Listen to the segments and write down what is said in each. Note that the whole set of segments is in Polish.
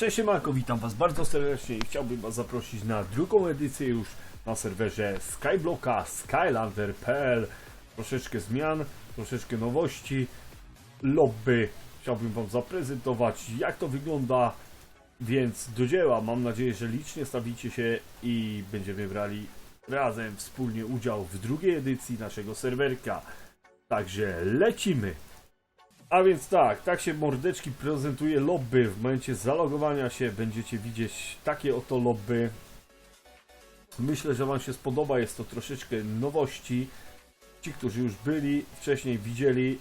Cześć Siemanko, witam was bardzo serdecznie i chciałbym was zaprosić na drugą edycję już na serwerze Skyblocka Skylander.pl Troszeczkę zmian, troszeczkę nowości, lobby chciałbym wam zaprezentować jak to wygląda więc do dzieła, mam nadzieję, że licznie stawicie się i będziemy brali razem wspólnie udział w drugiej edycji naszego serwerka. Także lecimy! A więc tak, tak się mordeczki prezentuje lobby. W momencie zalogowania się będziecie widzieć takie oto lobby. Myślę, że Wam się spodoba. Jest to troszeczkę nowości. Ci, którzy już byli, wcześniej widzieli.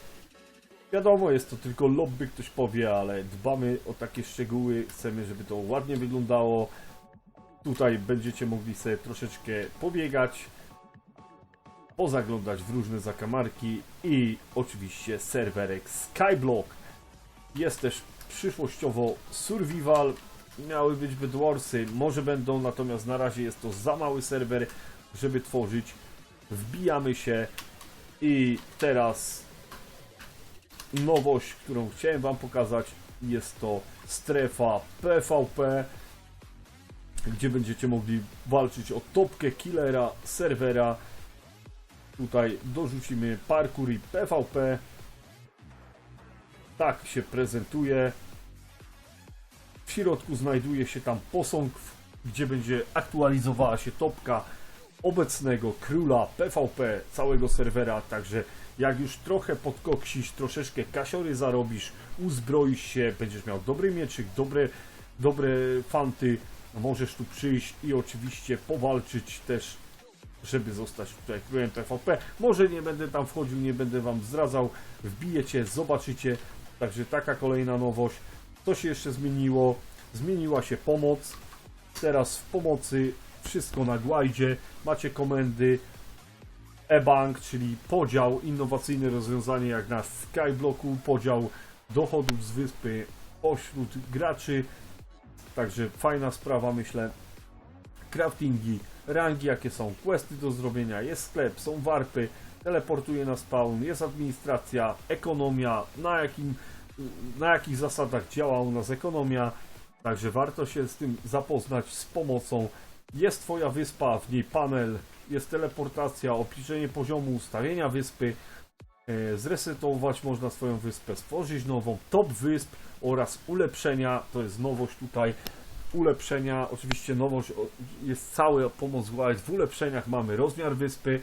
Wiadomo, jest to tylko lobby, ktoś powie, ale dbamy o takie szczegóły. Chcemy, żeby to ładnie wyglądało. Tutaj będziecie mogli sobie troszeczkę pobiegać pozaglądać w różne zakamarki i oczywiście serwerek Skyblock. Jest też przyszłościowo Survival, miały być Bedwarsy, może będą, natomiast na razie jest to za mały serwer, żeby tworzyć. Wbijamy się i teraz nowość, którą chciałem Wam pokazać, jest to strefa PvP, gdzie będziecie mogli walczyć o topkę killera serwera. Tutaj dorzucimy parkour i PvP. Tak się prezentuje. W środku znajduje się tam posąg, gdzie będzie aktualizowała się topka obecnego króla PvP całego serwera. Także jak już trochę podkoksisz, troszeczkę kasiory zarobisz, uzbroisz się, będziesz miał dobry mieczyk, dobre, dobre fanty, możesz tu przyjść i oczywiście powalczyć też żeby zostać tutaj królem PvP. Może nie będę tam wchodził, nie będę wam zdradzał. Wbijecie, zobaczycie. Także taka kolejna nowość. Co się jeszcze zmieniło? Zmieniła się pomoc. Teraz w pomocy wszystko na glajdzie. Macie komendy e-bank, czyli podział, innowacyjne rozwiązanie jak na Skyblocku, podział dochodów z wyspy pośród graczy. Także fajna sprawa, myślę craftingi, rangi jakie są, questy do zrobienia, jest sklep, są warpy, teleportuje na spawn, jest administracja, ekonomia, na, jakim, na jakich zasadach działa u nas ekonomia, także warto się z tym zapoznać z pomocą. Jest Twoja wyspa, w niej panel, jest teleportacja, obliczenie poziomu ustawienia wyspy, e, zresetować można swoją wyspę, stworzyć nową, top wysp oraz ulepszenia, to jest nowość tutaj, ulepszenia, oczywiście nowość jest cała pomoc. W ulepszeniach mamy rozmiar wyspy,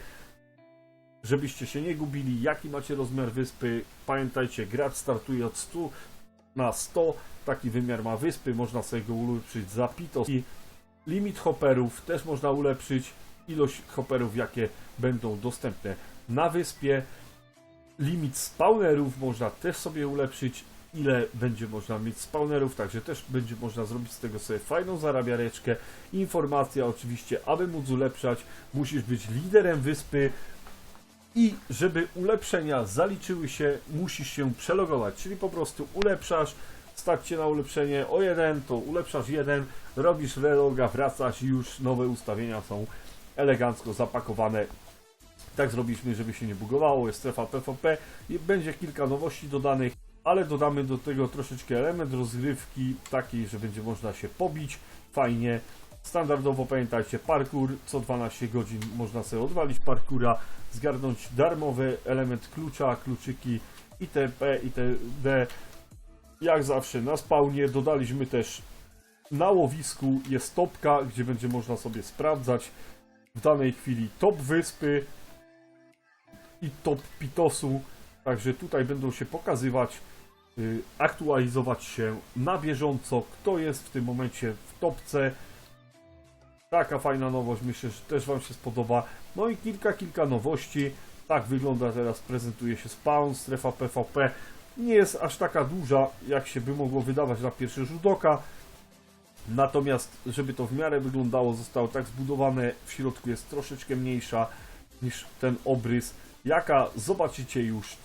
żebyście się nie gubili, jaki macie rozmiar wyspy. Pamiętajcie, gracz startuje od 100 na 100, taki wymiar ma wyspy, można sobie go ulepszyć za pitos. I limit hopperów też można ulepszyć, ilość hopperów jakie będą dostępne na wyspie. Limit spawnerów można też sobie ulepszyć, ile będzie można mieć spawnerów, także też będzie można zrobić z tego sobie fajną zarabiareczkę. Informacja oczywiście, aby móc ulepszać, musisz być liderem wyspy i żeby ulepszenia zaliczyły się, musisz się przelogować, czyli po prostu ulepszasz, stać się na ulepszenie o jeden, to ulepszasz jeden, robisz reloga, wracasz i już nowe ustawienia są elegancko zapakowane tak zrobiliśmy, żeby się nie bugowało, jest strefa PvP będzie kilka nowości dodanych, ale dodamy do tego troszeczkę element rozgrywki takiej, że będzie można się pobić fajnie. Standardowo pamiętajcie, parkour, co 12 godzin można sobie odwalić parkura, zgarnąć darmowy element klucza, kluczyki itp. itd. Jak zawsze na spawnie dodaliśmy też na łowisku jest topka, gdzie będzie można sobie sprawdzać w danej chwili top wyspy, i top pitosu. Także tutaj będą się pokazywać, aktualizować się na bieżąco, kto jest w tym momencie w topce. Taka fajna nowość, myślę, że też Wam się spodoba. No i kilka, kilka nowości. Tak wygląda teraz, prezentuje się spawn, strefa PvP. Nie jest aż taka duża, jak się by mogło wydawać na pierwszy rzut oka. Natomiast, żeby to w miarę wyglądało, zostało tak zbudowane, w środku jest troszeczkę mniejsza niż ten obrys, jaka zobaczycie już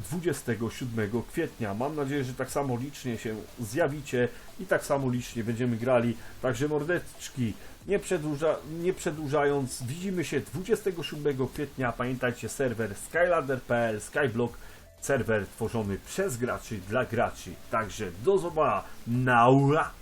27 kwietnia. Mam nadzieję, że tak samo licznie się zjawicie i tak samo licznie będziemy grali. Także mordeczki, nie, przedłuża, nie przedłużając, widzimy się 27 kwietnia. Pamiętajcie, serwer skylander.pl, skyblock, serwer tworzony przez graczy dla graczy. Także do zobaczenia.